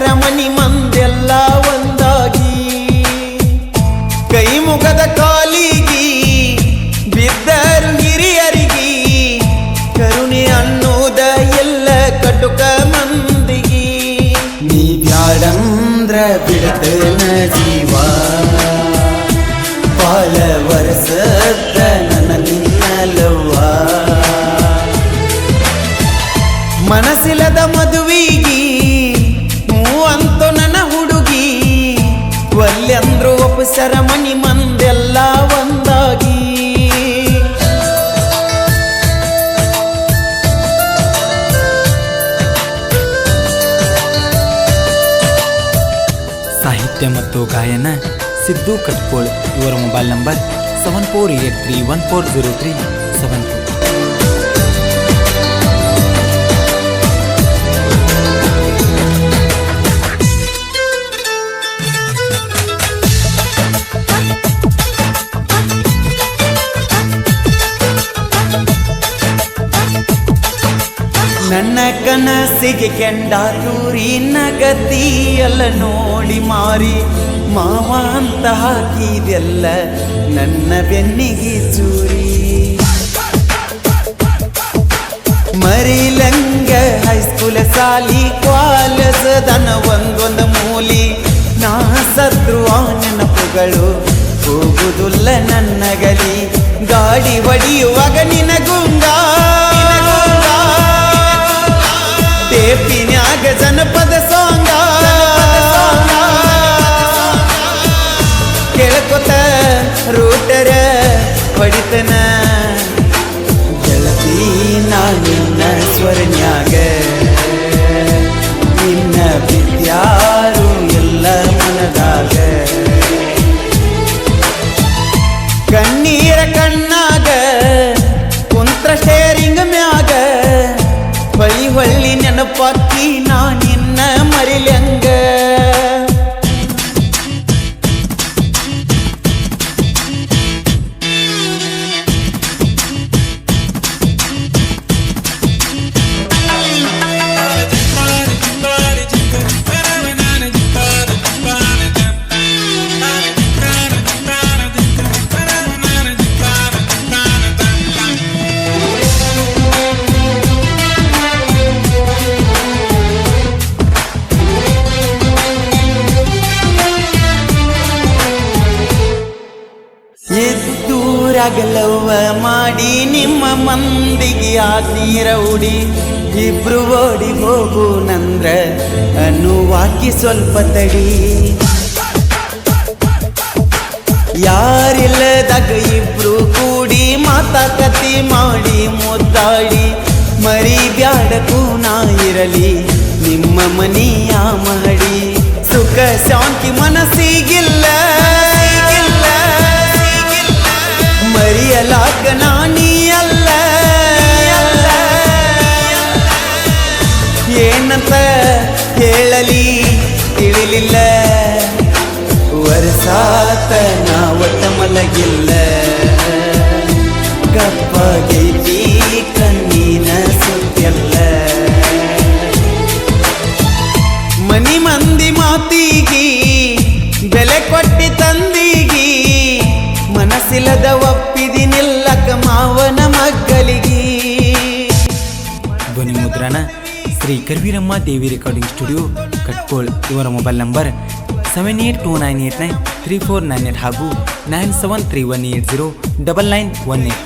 ಮನಿ ಮಂದೆಲ್ಲ ಒಂದಾಗಿ. ಕೈ ಮುಖದ ಕಾಲಿಗಿ ಬಿದ್ದರು ಹಿರಿಯರಿಗಿ. ಕರುಣೆ ಅನ್ನೋದ ಎಲ್ಲ ಕಟುಕ ಮಂದಿಗಿ. ನೀ ಬ್ಯಾಡಂದ್ರ ಬಿಡತನ ಜೀವ. ಪಾಲ ವರ್ಷದ ನನ್ನ ನಿನ್ನಲವ್ವ ಮದುವಿಗಿ ಒಪ್ಪಸರ ಮಂದೆಲ್ಲ ಒಂದಾಗಿ. ಸಾಹಿತ್ಯ ಮತ್ತು ಗಾಯನ ಸಿದ್ದು ಕಟ್ಕೋಳ್. ಇವರ mobile number seven four eight three one four zero three. ನನ್ನ ಕನಸಿಗೆ ಕೆಂಡಾತೂರಿ ನಗತಿ ಎಲ್ಲ ನೋಡಿ ಮಾರಿ. ಮಾವ ಅಂತ ಹಾಕಿದೆಲ್ಲ ನನ್ನ ಬೆನ್ನಿಗೆ ಚೂರಿ. ಮರಿಲಂಗ ಹೈಸ್ಕೂಲ ಸಾಲಿ ಕ್ವಾಲಸದನ ಒಂದೊಂದು ಮೂಲಿ. ನಾ ಸತ್ರು ಆ ನೆನಪುಗಳು ಹೋಗುದುಲ್ಲ ನನ್ನ ಗಲಿ. ಗಾಡಿ ಒಡಿಯುವಾಗ ನಿನಗುಂಗ ಟೇಪಿನ್ಯಾಗ ಜನಪದ ಸಾಂಗ. ಕೇಳಕೊತ ರೂಟರ ಹೊಡಿತನ. ಗೆಳತಿ ನಾನು ನಿನ್ನ ಎದ್ದೂರಾಗಲವ್ವ ಮಾಡಿ ನಿಮ್ಮ ಮಂದಿಗೆ ಆಸೀರ ಉಡಿ, ಇಬ್ರು ಓಡಿ ಹೋಗು ನಂದ್ರ ಅನ್ನುವಾಕಿ ಸ್ವಲ್ಪ ತಡಿ. ಯಾರಿಲ್ಲದಾಗ ಇಬ್ರು ಕೂಡಿ ಮಾತಾಕತಿ ಮಾಡಿ ಮುದ್ದಾಡಿ, ಮರಿ ಬ್ಯಾಡಕ್ಕೂ ನಾ ಇರಲಿ, ನಿಮ್ಮ ಮನೆಯ ಮಹಡಿ. ಸುಖ ಶಾಂತಿ ಮನಸ್ಸಿಗಿಲ್ಲ. ಏನಂತ ಹೇಳಲಿ ತಿಳಿಲಿಲ್ಲ. ವರ್ಷಾತ ನಾ ಒಟ್ಟ ಮಲಗಿಲ್ಲ ಗಪ್ಪಗೈತಿ ಕಣ್ಣಿನ ಸುತ್ತೆಲ್ಲ. ಮನಿ ಮಂದಿ ಮಾತಿಗಿ, ಬೆಲೆ ಕೊಟ್ಟಿ ತಂದಿಗಿ, ಮನಸ್ಸಿಲ್ಲದ ಒಪ್ಪಿದಿನಿಲ್ಲಕ ಮಾವನ ಮಗ್ಗಲಿಗಿ. ಧ್ವನಿ ಮುದ್ರಣ. ಶ್ರೀ ಕರ್ವೀರಮ್ಮ ದೇವಿ ರೆಕಾರ್ಡಿಂಗ್ ಸ್ಟುಡಿಯೋ, ಕಟ್ಕೋಳ್ ಇವರ mobile number seven eight two nine eight nine three four nine eight ಹಾಗೂ nine seven three one eight zero double nine one eight